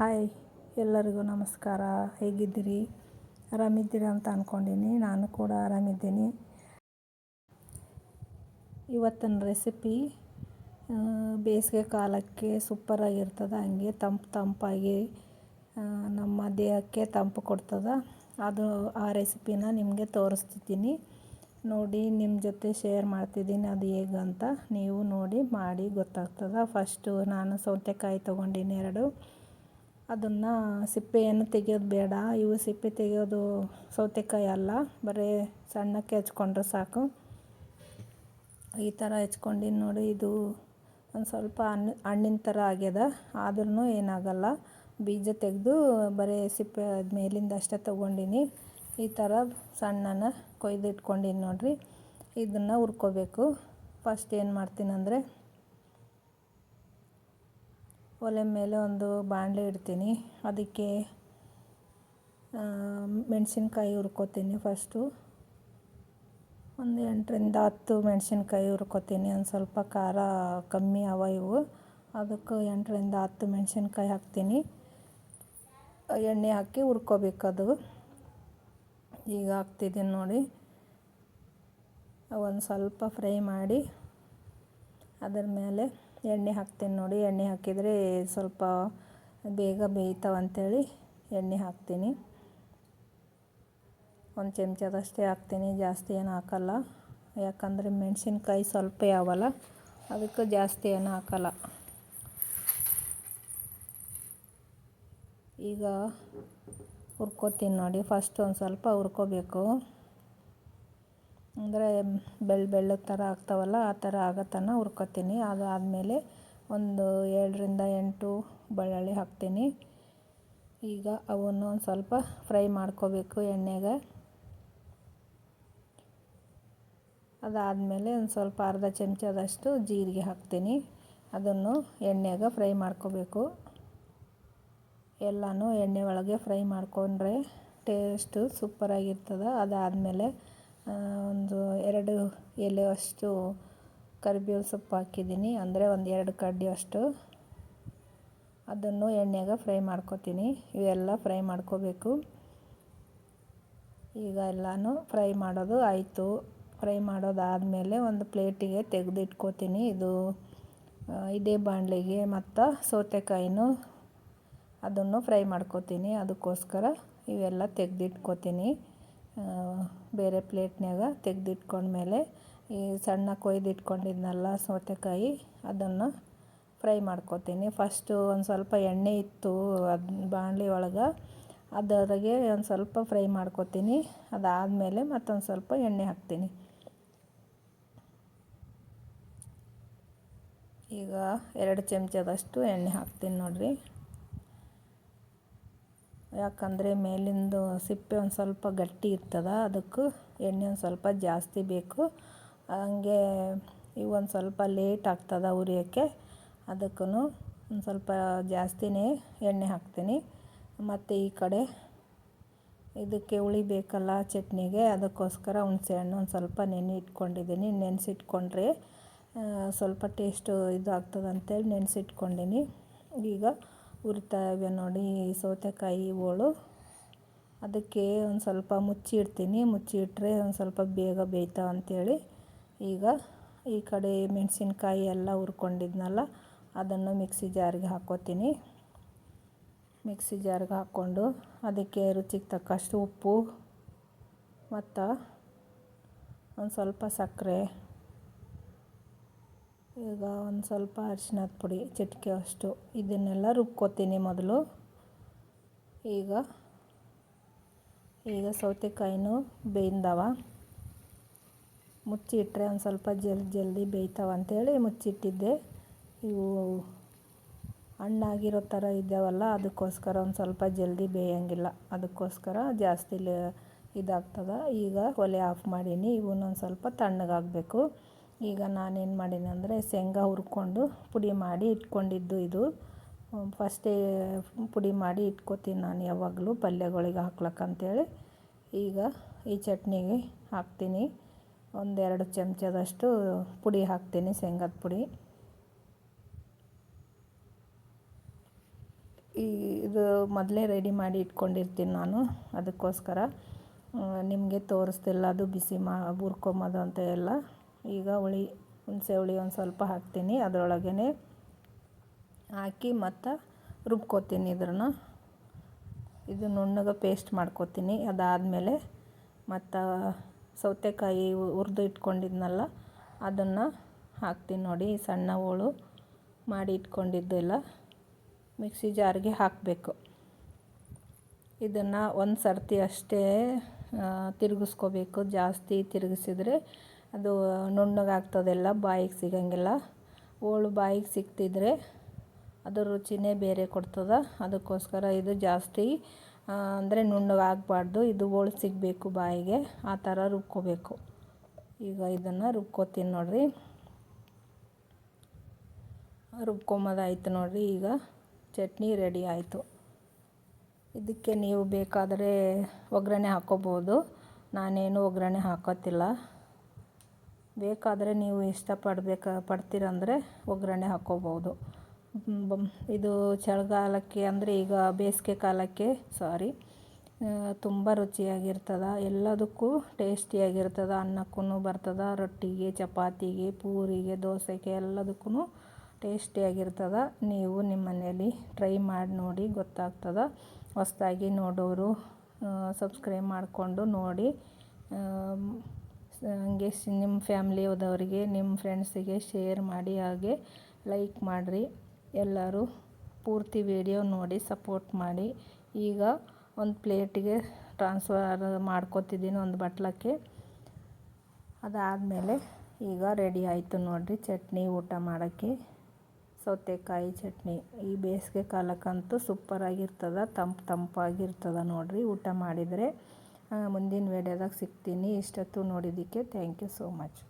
Hi, ಎಲ್ಲರಿಗೂ ನಮಸ್ಕಾರ. ಹೇಗಿದ್ದೀರಿ? ಆರಾಮಿದ್ದೀರ ಅಂತ ಅಂದ್ಕೊಂಡಿನಿ ನಾನು ಕೂಡ ಆರಾಮಿದ್ದೀನಿ. ಇವತ್ತಿನ ರೆಸಿಪಿ ಬೇಸಿಗೆ ಕಾಲಕ್ಕೆ ಸೂಪರಾಗಿರ್ತದೆ, ಹಂಗೆ ತಂಪು ತಂಪಾಗಿ ನಮ್ಮ ದೇಹಕ್ಕೆ ತಂಪು ಕೊಡ್ತದೆ. ಅದು ಆ ರೆಸಿಪಿನ ನಿಮಗೆ ತೋರಿಸ್ತಿದ್ದೀನಿ. ನೋಡಿ ನಿಮ್ಮ ಜೊತೆ ಶೇರ್ ಮಾಡ್ತಿದ್ದೀನಿ ಅದು ಹೇಗಂತ ನೀವು ನೋಡಿ, ಮಾಡಿ ಗೊತ್ತಾಗ್ತದೆ. ಫಸ್ಟು ನಾನು ಸೌತೆಕಾಯಿ ತೊಗೊಂಡಿನಿ ಎರಡು. ಅದನ್ನು ಸಿಪ್ಪೆಯನ್ನು ತೆಗೆಯೋದು ಬೇಡ. ಇವು ಸಿಪ್ಪೆ ತೆಗೆಯೋದು ಸೌತೆಕಾಯಿ ಅಲ್ಲ. ಬರೀ ಸಣ್ಣಕ್ಕೆ ಹೆಚ್ಕೊಂಡ್ರೆ ಸಾಕು. ಈ ಥರ ಹೆಚ್ಕೊಂಡಿನಿ ನೋಡಿ ಇದು ಒಂದು ಸ್ವಲ್ಪ ಹಣ್ಣು ಹಣ್ಣಿನ ಥರ ಆಗ್ಯದ. ಆದ್ರೂ ಏನಾಗಲ್ಲ. ಬೀಜ ತೆಗೆದು ಬರೀ ಸಿಪ್ಪೆ ಮೇಲಿಂದ ಅಷ್ಟೇ ತೊಗೊಂಡಿನಿ. ಈ ಥರ ಸಣ್ಣನ ಕೊಯ್ದು ಇಟ್ಕೊಂಡಿನಿ ನೋಡಿರಿ. ಇದನ್ನು ಹುರ್ಕೋಬೇಕು. ಫಸ್ಟ್ ಏನು ಮಾಡ್ತೀನಂದರೆ ಒಲೆ ಮೇಲೆ ಒಂದು ಬಾಣಲೆ ಇಡ್ತೀನಿ. ಅದಕ್ಕೆ ಮೆಣಸಿನ್ಕಾಯಿ ಹುರ್ಕೋತೀನಿ ಫಸ್ಟು ಒಂದು ಎಂಟರಿಂದ ಹತ್ತು ಮೆಣಸಿನ್ಕಾಯಿ ಹುರ್ಕೋತೀನಿ. ಒಂದು ಸ್ವಲ್ಪ ಖಾರ ಕಮ್ಮಿ ಅವ ಇವು. ಅದಕ್ಕೆ ಎಂಟರಿಂದ ಹತ್ತು ಮೆಣಸಿನ್ಕಾಯಿ ಹಾಕ್ತೀನಿ. ಎಣ್ಣೆ ಹಾಕಿ ಹುರ್ಕೋಬೇಕದು. ಈಗ ಹಾಕ್ತಿದ್ದೀನಿ ನೋಡಿ. ಒಂದು ಸ್ವಲ್ಪ ಫ್ರೈ ಮಾಡಿ ಅದರ ಮೇಲೆ ಎಣ್ಣೆ ಹಾಕ್ತೀನಿ ನೋಡಿ. ಎಣ್ಣೆ ಹಾಕಿದರೆ ಸ್ವಲ್ಪ ಬೇಗ ಬೇಯ್ತಾವಂಥೇಳಿ ಎಣ್ಣೆ ಹಾಕ್ತೀನಿ. ಒಂದು ಚಮಚದಷ್ಟೇ ಹಾಕ್ತೀನಿ. ಜಾಸ್ತಿ ಏನು ಹಾಕಲ್ಲ. ಯಾಕಂದರೆ ಮೆಣಸಿನ್ಕಾಯಿ ಸ್ವಲ್ಪ ಯಾವಲ್ಲ, ಅದಕ್ಕೆ ಜಾಸ್ತಿ ಏನು ಹಾಕಲ್ಲ. ಈಗ ಹುರ್ಕೋತೀನಿ ನೋಡಿ. ಫಸ್ಟ್ ಒಂದು ಸ್ವಲ್ಪ ಹುರ್ಕೋಬೇಕು. ಅಂದರೆ ಬೆಳ್ಳ ಬೆಳ್ಳಗೆ ಥರ ಆಗ್ತಾವಲ್ಲ ಆ ಥರ ಆಗೋ ತನಕ ಹುರ್ಕೊತೀನಿ. ಅದಾದಮೇಲೆ ಒಂದು ಏಳರಿಂದ ಎಂಟು ಬೆಳ್ಳುಳ್ಳಿ ಹಾಕ್ತೀನಿ. ಈಗ ಅವನ್ನು ಒಂದು ಸ್ವಲ್ಪ ಫ್ರೈ ಮಾಡ್ಕೋಬೇಕು ಎಣ್ಣೆಗೆ. ಅದಾದಮೇಲೆ ಒಂದು ಸ್ವಲ್ಪ ಅರ್ಧ ಚಮಚದಷ್ಟು ಜೀರಿಗೆ ಹಾಕ್ತೀನಿ. ಅದನ್ನು ಎಣ್ಣೆಗೆ ಫ್ರೈ ಮಾಡ್ಕೋಬೇಕು. ಎಲ್ಲನೂ ಎಣ್ಣೆ ಒಳಗೆ ಫ್ರೈ ಮಾಡಿಕೊಂಡ್ರೆ ಟೇಸ್ಟು ಸೂಪರಾಗಿರ್ತದೆ. ಅದಾದಮೇಲೆ ಒಂದು ಎರಡು ಎಲೆ ಅಷ್ಟು ಕರಿಬೇವು ಸೊಪ್ಪು ಹಾಕಿದ್ದೀನಿ. ಅಂದರೆ ಒಂದು ಎರಡು ಕಡ್ಡಿ ಅಷ್ಟು. ಅದನ್ನು ಎಣ್ಣೆಗೆ ಫ್ರೈ ಮಾಡ್ಕೊತೀನಿ. ಇವೆಲ್ಲ ಫ್ರೈ ಮಾಡ್ಕೋಬೇಕು. ಈಗ ಎಲ್ಲನೂ ಫ್ರೈ ಮಾಡೋದು ಆಯಿತು. ಫ್ರೈ ಮಾಡೋದಾದಮೇಲೆ ಒಂದು ಪ್ಲೇಟಿಗೆ ತೆಗೆದಿಟ್ಕೋತೀನಿ. ಇದು ಇದೇ ಬಾಣಲೆಗೆ ಮತ್ತು ಸೌತೆಕಾಯಿನೂ ಅದನ್ನು ಫ್ರೈ ಮಾಡ್ಕೋತೀನಿ. ಅದಕ್ಕೋಸ್ಕರ ಇವೆಲ್ಲ ತೆಗೆದಿಟ್ಕೋತೀನಿ. ಬೇರೆ ಪ್ಲೇಟ್ನಾಗ ತೆಗೆದಿಟ್ಕೊಂಡ್ಮೇಲೆ ಈ ಸಣ್ಣ ಕೊಯ್ದಿಟ್ಕೊಂಡಿದ್ನಲ್ಲ ಸೌತೆಕಾಯಿ, ಅದನ್ನು ಫ್ರೈ ಮಾಡ್ಕೊತೀನಿ. ಫಸ್ಟು ಒಂದು ಸ್ವಲ್ಪ ಎಣ್ಣೆ ಇತ್ತು ಅದು ಬಾಣಲಿ ಒಳಗೆ, ಅದರಾಗೆ ಒಂದು ಸ್ವಲ್ಪ ಫ್ರೈ ಮಾಡ್ಕೊತೀನಿ. ಅದಾದಮೇಲೆ ಮತ್ತೊಂದು ಸ್ವಲ್ಪ ಎಣ್ಣೆ ಹಾಕ್ತೀನಿ. ಈಗ ಎರಡು ಚಮಚದಷ್ಟು ಎಣ್ಣೆ ಹಾಕ್ತೀನಿ ನೋಡಿರಿ. ಯಾಕಂದರೆ ಮೇಲಿಂದು ಸಿಪ್ಪೆ ಒಂದು ಸ್ವಲ್ಪ ಗಟ್ಟಿ ಇರ್ತದೆ, ಅದಕ್ಕೆ ಎಣ್ಣೆ ಒಂದು ಸ್ವಲ್ಪ ಜಾಸ್ತಿ ಬೇಕು. ಹಂಗೆ ಇವು ಒಂದು ಸ್ವಲ್ಪ ಲೇಟ್ ಆಗ್ತದೆ ಉರಿಯೋಕ್ಕೆ ಅದಕ್ಕೂ ಒಂದು ಸ್ವಲ್ಪ ಜಾಸ್ತಿನೇ ಎಣ್ಣೆ ಹಾಕ್ತೀನಿ. ಮತ್ತು ಈ ಕಡೆ ಇದಕ್ಕೆ ಹುಳಿ ಬೇಕಲ್ಲ ಚಟ್ನಿಗೆ, ಅದಕ್ಕೋಸ್ಕರ ಹುಣಸೆ ಹಣ್ಣು ಒಂದು ಸ್ವಲ್ಪ ನೆನೆ ಇಟ್ಕೊಂಡಿದ್ದೀನಿ. ನೆನೆಸಿಟ್ಕೊಂಡ್ರೆ ಸ್ವಲ್ಪ ಟೇಸ್ಟು ಇದು ಆಗ್ತದಂತೇಳಿ ನೆನೆಸಿಟ್ಕೊಂಡಿನಿ ನೆನೆಸಿಟ್ಕೊಂಡೀನಿ. ಈಗ ಉರಿತಾ ನೋಡಿ ಸೌತೆಕಾಯಿ ಹೋಳು ಅದಕ್ಕೆ ಒಂದು ಸ್ವಲ್ಪ ಮುಚ್ಚಿ ಇಡ್ತೀನಿ. ಮುಚ್ಚಿ ಇಟ್ಟರೆ ಒಂದು ಸ್ವಲ್ಪ ಬೇಗ ಬೇಯ್ತಾವ ಅಂಥೇಳಿ ಈಗ ಈ ಕಡೆ ಮೆಣಸಿನ್ಕಾಯಿ ಎಲ್ಲ ಹುರ್ಕೊಂಡಿದ್ನಲ್ಲ, ಅದನ್ನು ಮಿಕ್ಸಿ ಜಾರಿಗೆ ಹಾಕೋತೀನಿ. ಮಿಕ್ಸಿ ಜಾರಿಗೆ ಹಾಕ್ಕೊಂಡು ಅದಕ್ಕೆ ರುಚಿಗೆ ತಕ್ಕಷ್ಟು ಉಪ್ಪು, ಮತ್ತು ಒಂದು ಸ್ವಲ್ಪ ಸಕ್ಕರೆ ಈಗ ಒಂದು ಸ್ವಲ್ಪ ಅರಿಶಿನದ ಪುಡಿ, ಚಿಟಿಕೆ ಅಷ್ಟು, ಇದನ್ನೆಲ್ಲ ರುಬ್ಕೋತೀನಿ ಮೊದಲು. ಈಗ ಈಗ ಸೌತೆಕಾಯಿನೂ ಬೇಯ್ದವ. ಮುಚ್ಚಿಟ್ರೆ ಒಂದು ಸ್ವಲ್ಪ ಜಲ್ದಿ ಜಲ್ದಿ ಬೇಯ್ತಾವ ಅಂಥೇಳಿ ಮುಚ್ಚಿಟ್ಟಿದ್ದೆ. ಇವು ಹಣ್ಣಾಗಿರೋ ಥರ ಇದ್ದಾವಲ್ಲ, ಅದಕ್ಕೋಸ್ಕರ ಒಂದು ಸ್ವಲ್ಪ ಜಲ್ದಿ ಬೇಯಂಗಿಲ್ಲ. ಅದಕ್ಕೋಸ್ಕರ ಜಾಸ್ತಿ ಇದಾಗ್ತದೆ. ಈಗ ಒಲೆ ಆಫ್ ಮಾಡೀನಿ. ಇವನ್ನೊಂದು ಸ್ವಲ್ಪ ತಣ್ಣಗಾಗಬೇಕು. ಈಗ ನಾನೇನು ಮಾಡೀನಿ ಅಂದರೆ ಶೇಂಗಾ ಹುರ್ಕೊಂಡು ಪುಡಿ ಮಾಡಿ ಇಟ್ಕೊಂಡಿದ್ದು ಇದು. ಫಸ್ಟೇ ಪುಡಿ ಮಾಡಿ ಇಟ್ಕೋತೀನಿ ನಾನು ಯಾವಾಗಲೂ ಪಲ್ಯಗಳಿಗೆ ಹಾಕ್ಲಕ್ಕಂತೇಳಿ ಈಗ ಈ ಚಟ್ನಿಗೆ ಹಾಕ್ತೀನಿ. ಒಂದೆರಡು ಚಮಚದಷ್ಟು ಪುಡಿ ಹಾಕ್ತೀನಿ ಶೇಂಗದ ಪುಡಿ. ಈ ಇದು ಮೊದಲೇ ರೆಡಿ ಮಾಡಿ ಇಟ್ಕೊಂಡಿರ್ತೀನಿ ನಾನು ಅದಕ್ಕೋಸ್ಕರ. ನಿಮಗೆ ತೋರಿಸ್ತಿಲ್ಲ ಅದು ಬಿಸಿ ಮಾ ಹುರ್ಕೊಂಬೋದು ಅಂತ ಎಲ್ಲ. ಈಗ ಹುಳಿ, ಹುಣಸೆ ಹುಳಿ ಒಂದು ಸ್ವಲ್ಪ ಹಾಕ್ತೀನಿ. ಅದರೊಳಗೇ ಹಾಕಿ ಮತ್ತು ರುಬ್ಕೋತೀನಿ ಇದನ್ನು ಇದು ನುಣ್ಣಗೆ ಪೇಸ್ಟ್ ಮಾಡ್ಕೋತೀನಿ. ಅದಾದಮೇಲೆ ಮತ್ತು ಸೌತೆಕಾಯಿ ಹುರಿದು ಇಟ್ಕೊಂಡಿದ್ನಲ್ಲ, ಅದನ್ನು ಹಾಕ್ತೀನಿ ನೋಡಿ. ಸಣ್ಣ ಹೋಳು ಮಾಡಿ ಇಟ್ಕೊಂಡಿದ್ದೆಲ್ಲ, ಮಿಕ್ಸಿ ಜಾರಿಗೆ ಹಾಕಬೇಕು. ಇದನ್ನು ಒಂದು ಸರ್ತಿ ಅಷ್ಟೇ ತಿರುಗಿಸ್ಕೋಬೇಕು. ಜಾಸ್ತಿ ತಿರುಗಿಸಿದ್ರೆ ಅದು ನುಣ್ಣಗಾಗ್ತದೆಲ್ಲ, ಬಾಯಿಗೆ ಸಿಗಂಗಿಲ್ಲ. ಹೋಳು ಬಾಯಿಗೆ ಸಿಕ್ತಿದ್ರೆ ಅದು ರುಚಿನೇ ಬೇರೆ ಕೊಡ್ತದೆ. ಅದಕ್ಕೋಸ್ಕರ ಇದು ಜಾಸ್ತಿ ಅಂದರೆ ನುಣ್ಣಗಾಗಬಾರ್ದು. ಇದು ಹೋಳು ಸಿಗಬೇಕು ಬಾಯಿಗೆ, ಆ ಥರ ರುಬ್ಕೋಬೇಕು. ಈಗ ಇದನ್ನು ರುಬ್ಕೋತೀನಿ ನೋಡಿರಿ. ರುಬ್ಕೊಂಬೋದಾಯ್ತು ನೋಡಿರಿ ಈಗ. ಚಟ್ನಿ ರೆಡಿ ಆಯಿತು. ಇದಕ್ಕೆ ನೀವು ಬೇಕಾದರೆ ಒಗ್ಗರಣೆ ಹಾಕ್ಕೋಬೋದು ನಾನೇನು ಒಗ್ಗರಣೆ ಹಾಕೋತಿಲ್ಲ. ಬೇಕಾದರೆ ನೀವು ಇಷ್ಟಪಡ್ಬೇಕ ಪಡ್ತೀರಂದರೆ ಒಗ್ಗರಣೆ ಹಾಕ್ಕೋಬೋದು ಇದು ಚಳಿಗಾಲಕ್ಕೆ ಅಂದರೆ ಈಗ ಬೇಸಿಗೆ ಕಾಲಕ್ಕೆ ಸಾರಿ ತುಂಬ ರುಚಿಯಾಗಿರ್ತದೆ. ಎಲ್ಲದಕ್ಕೂ ಟೇಸ್ಟಿಯಾಗಿರ್ತದೆ. ಅನ್ನಕ್ಕೂ ಬರ್ತದೆ, ರೊಟ್ಟಿಗೆ, ಚಪಾತಿಗೆ, ಪೂರಿಗೆ, ದೋಸೆಗೆ ಎಲ್ಲದಕ್ಕೂ ಟೇಸ್ಟಿಯಾಗಿರ್ತದೆ. ನೀವು ನಿಮ್ಮ ಮನೆಯಲ್ಲಿ ಟ್ರೈ ಮಾಡಿ ನೋಡಿ ಗೊತ್ತಾಗ್ತದೆ. ಹೊಸ್ದಾಗಿ ನೋಡೋರು ಸಬ್ಸ್ಕ್ರೈಬ್ ಮಾಡಿಕೊಂಡು ನೋಡಿ. ಹಂಗೆ ನಿಮ್ಮ ಫ್ಯಾಮ್ಲಿ ಹೋದವರಿಗೆ, ನಿಮ್ಮ ಫ್ರೆಂಡ್ಸಿಗೆ ಶೇರ್ ಮಾಡಿ ಹಾಗೆ ಲೈಕ್ ಮಾಡಿರಿ. ಎಲ್ಲರೂ ಪೂರ್ತಿ ವಿಡಿಯೋ ನೋಡಿ ಸಪೋರ್ಟ್ ಮಾಡಿ. ಈಗ ಒಂದು ಪ್ಲೇಟಿಗೆ ಟ್ರಾನ್ಸ್ಫರ್ ಮಾಡ್ಕೊತಿದ್ದೀನಿ ಒಂದು ಬಟ್ಲಕ್ಕೆ. ಅದಾದಮೇಲೆ ಈಗ ರೆಡಿ ಆಯಿತು ನೋಡಿರಿ ಚಟ್ನಿ ಊಟ ಮಾಡೋಕ್ಕೆ. ಸೌತೆಕಾಯಿ ಚಟ್ನಿ. ಈ ಬೇಸಿಗೆ ಕಾಲಕ್ಕಂತೂ ಸೂಪರಾಗಿರ್ತದೆ, ತಂಪು ತಂಪಾಗಿರ್ತದೆ ನೋಡಿರಿ ಊಟ ಮಾಡಿದರೆ. ಮುಂದಿನ ವೇಡಿಯೋದಾಗ ಸಿಗ್ತೀನಿ. ಇಷ್ಟೊತ್ತು ನೋಡಿದ್ದಕ್ಕೆ ಥ್ಯಾಂಕ್ ಯು ಸೋ ಮಚ್